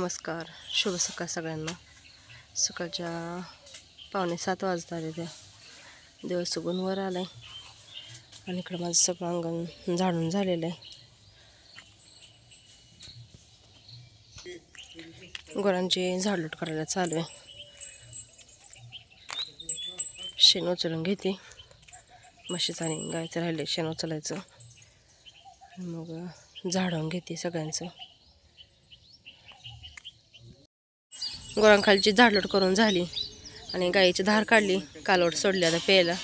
नमस्कार. शुभ सकाळ सगळ्यांना. सकाळच्या पावणे सात वाजता आले त्या दिवस उगून वर आहे आणि इकडं माझं सगळं अंगण झाडून झालेलं आहे. गुरांची झाडलूट करायला चालू आहे. शेण उचलून घेते. म्हशीचं आणि गायचं राहिले शेण उचलायचं. आणि मग झाडून घेते सगळ्यांचं. गुरांखालची झाडलोट करून झाली. आणि गाईची धार काढली कालोट सोडली आता प्यायला.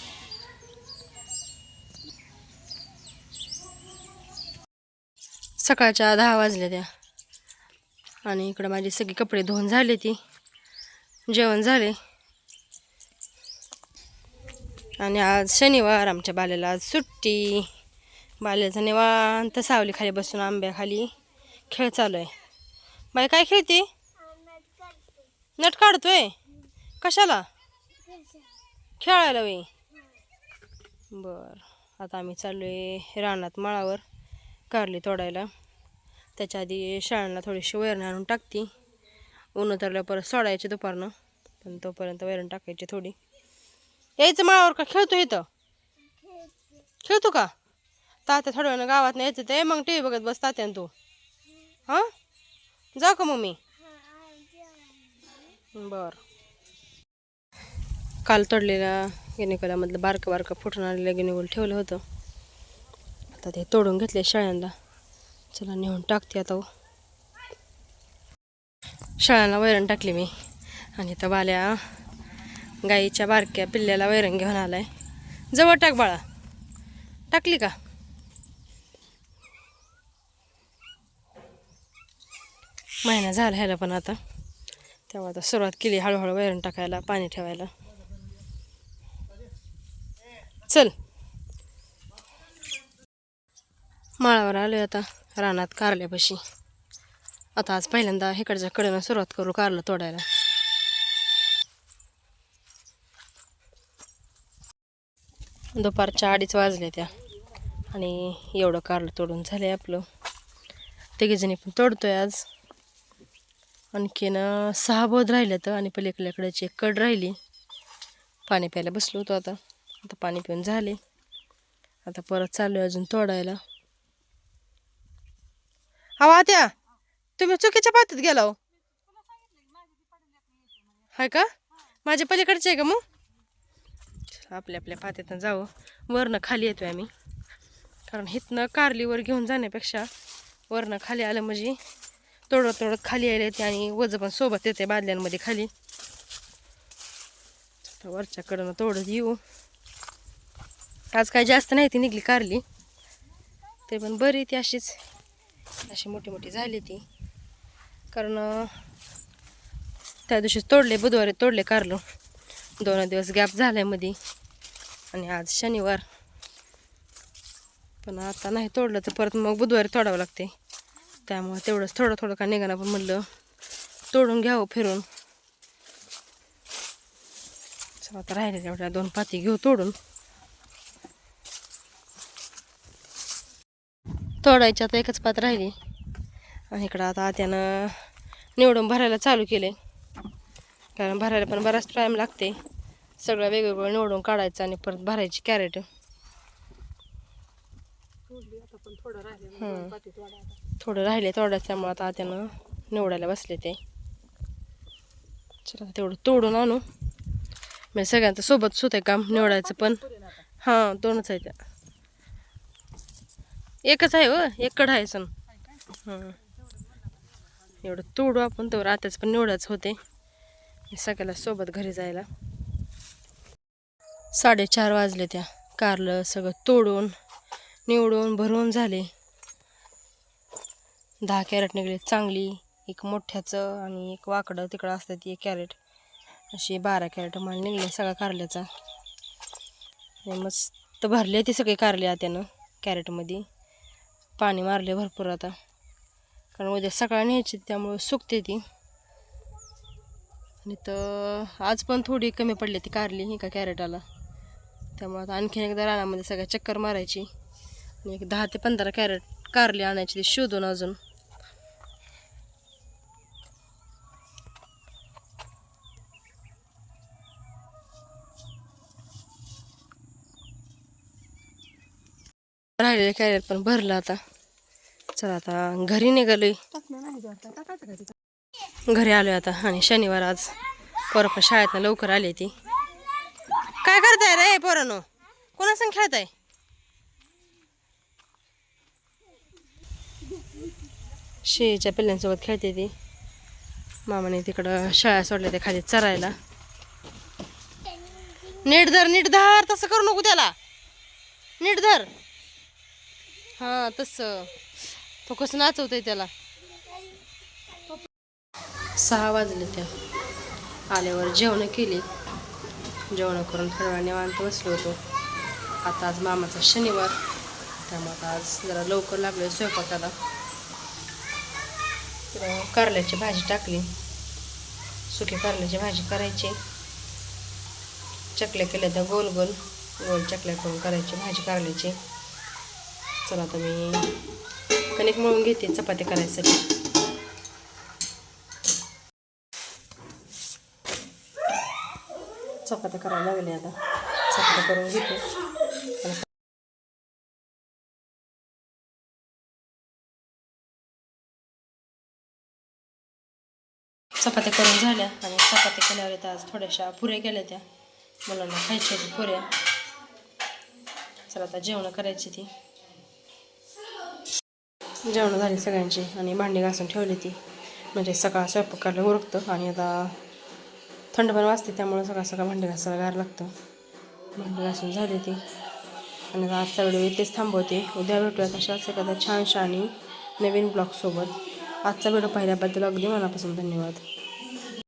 सकाळच्या दहा वाजल्या त्या. आणि इकडं माझी सगळी कपडे धुवून झाले ती. जेवण झाले. आणि आज शनिवार आमच्या बाल्याला आज सुट्टी. बाल्याचा निवांत सावली खाली बसून आंब्याखाली खेळ चालू आहे. बाई काय खेळते? नट काढतोय? कशाला? खेळायला वे बर आता आम्ही चाललोय रानात माळावर कारली तोडायला. त्याच्या आधी शाळांना थोडीशी वैरण आणून टाकती. ऊन उतरल्या परत सोडायची दुपारनं पण तोपर्यंत वैरण टाकायची थोडी. यायचं माळावर का? खेळतो इथं? खेळतो का? तात्या थोड्या वेळानं गावात नाही यायचं ते मग टी व्ही बघत बस तात्यान तू. हां? जा का मम्मी? बर. काल तोडलेल्या गिनिकोलामधलं बारकं बारकं फुटून आलेलं गिनिकोल ठेवलं होतं. आता ते तोडून घेतले शाळ्यांना चला नेऊन टाकते आता हो. शाळांना वैरण टाकली मी. आणि त्या बाल्या गाईच्या बारक्या पिल्ल्याला वैरण घेऊन आलाय. जवळ टाक बाळा. टाकली का? महिना झाला ह्याला पण आता. तेव्हा आता सुरुवात केली हळूहळू वैरण टाकायला पाणी ठेवायला. चल. माळावर आलोय आता रानात कारल्यापाशी. आता आज पहिल्यांदा इकडच्या कडेनं सुरुवात करू कारलं तोडायला. दुपारच्या अडीच वाजल्या त्या आणि एवढं कारलं तोडून झालंय आपलं. तिघीजणी पण तोडतोय आज. आणखीन सहा बोध राहिल्या तर आणि पलीकडल्याकडची एक कड राहिली. पाणी प्यायला बसलो होतो आता. आता पाणी पिऊन झाले. आता परत चालू आहे अजून तोडायला. अहो त्या तुम्ही चुकीच्या पातीत गेला हो हाय का? माझ्या पलीकडचे आहे का मग? आपल्या आपल्या पात्यातनं जावं. वरनं खाली येतोय आम्ही. कारण हिथनं कारलीवर घेऊन जाण्यापेक्षा वरनं खाली आलं म्हणजे तोडत तोडत खाली यायला येते आणि वजं पण सोबत येते बादल्यांमध्ये खाली. वरच्याकडनं तोडत येऊ आज काय जास्त नाही ती निघली कारली. ते पण बरी ती अशीच. अशी मोठी मोठी झाली ती. कारण त्या दिवशी तोडले बुधवारी तोडले कारलो. दोन दिवस गॅप झालायमध्ये आणि आज शनिवार. पण आता नाही तोडलं तर परत मग बुधवारी तोडावं लागते त्यामुळं तेवढंच. थोडं थोडं का निघाना पण म्हणलं. तोडून घ्यावं फिरून. चला आता राहिले तेवढ्या दोन पाती घेऊ तोडून. तोडायची आता एकच पात राहिली. आणि इकडं आता त्यानं निवडून भरायला चालू केले. कारण भरायला पण बराच टाईम लागते. सगळं वेगवेगळं निवडून काढायचं आणि परत भरायची कॅरेट थोडं राहिले तोडायचं त्यामुळे आता त्यानं निवडायला बसले ते. चला तेवढं तोडून आणू. म्हणजे सगळ्यांचं सोबत सुत आहे काम निवडायचं पण. हां दोनच आहे त्या एकच आहे व एकड आहे सण. हं. एवढं तोडू आपण तर आताच पण निवडायचं होते. सगळ्याला सोबत घरी जायला. साडेचार वाजले त्या कारलं सगळं तोडून. निवडून भरून झाले. दहा कॅरेट निघले चांगली. एक मोठ्याचं आणि एक वाकडं. तिकडं असतं ती एक कॅरेट. अशी बारा कॅरेट माल निघले सगळा कारल्याचा. मस्त भरले ते सगळी कारले त्यानं कॅरेटमध्ये. पाणी मारले भरपूर आता. कारण उद्या सकाळ न्यायची त्यामुळं सुकते ती. आणि तर आज पण थोडी कमी पडली ती कारली एका कॅरेटाला. त्यामुळे आता आणखीन एकदा रानामध्ये सगळ्या चक्कर मारायची. एक दहा ते पंधरा कॅरेट कारली आणायची शोधून अजून. राहिलेले कॅरेट पण भरलं आता. चला आता घरी निघालोय. घरी आलोय आता आणि शनिवार आज. पोरं पण शाळेतनं लवकर आली ती. काय करताय रे पोरानो? कोणासंग खेळताय? शेळीच्या पिल्लांसोबत खेळते ती. मामाने तिकडं शाळा सोडल्या ते खाली चरायला. नीट धर नीट धर तसं करू नको त्याला. नीट धर. हां तसं. तो कसं नाचवतोय त्याला. सहा वाजले त्या. आल्यावर जेवण केली. जेवण करून थोड्या निवांत बसलो होतो. आता आज मामाचा शनिवार. त्यामुळे आज जरा लवकर लागलो स्वयंपाकाला. इकडं कारल्याची भाजी टाकली. सुकी कारल्याची भाजी करायची. चकल्या केल्या तर गोल गोल गोल चकल्या करून करायची भाजी कारल्याची. चला आता मी कणिक मळून घेते चपाती करायसाठी. चपात्या करायला लागले आता. चपात्या करून घेते. करून झाल्या आणि चपाती केल्यावर येतात आज थोड्याशा पुऱ्या केल्या त्या मुलांना खायच्या होत्या पुऱ्या. चला आता जेवणं करायची ती. जेवणं झाली सगळ्यांची आणि भांडी घासून ठेवली ती. म्हणजे सकाळ स्वयंपाकाला उरकतं आणि आता थंड पण वाजते त्यामुळे सकाळ सकाळ भांडी घासायला गार लागतं. भांडी घासून झाली ती. आणि आता आजचा व्हिडिओ इथेच थांबवते. उद्या भेटूयात अशाच एखाद्या छानशा आणि नवीन ब्लॉगसोबत. आजचा व्हिडिओ पाहिल्याबद्दल अगदी मनापासून धन्यवाद.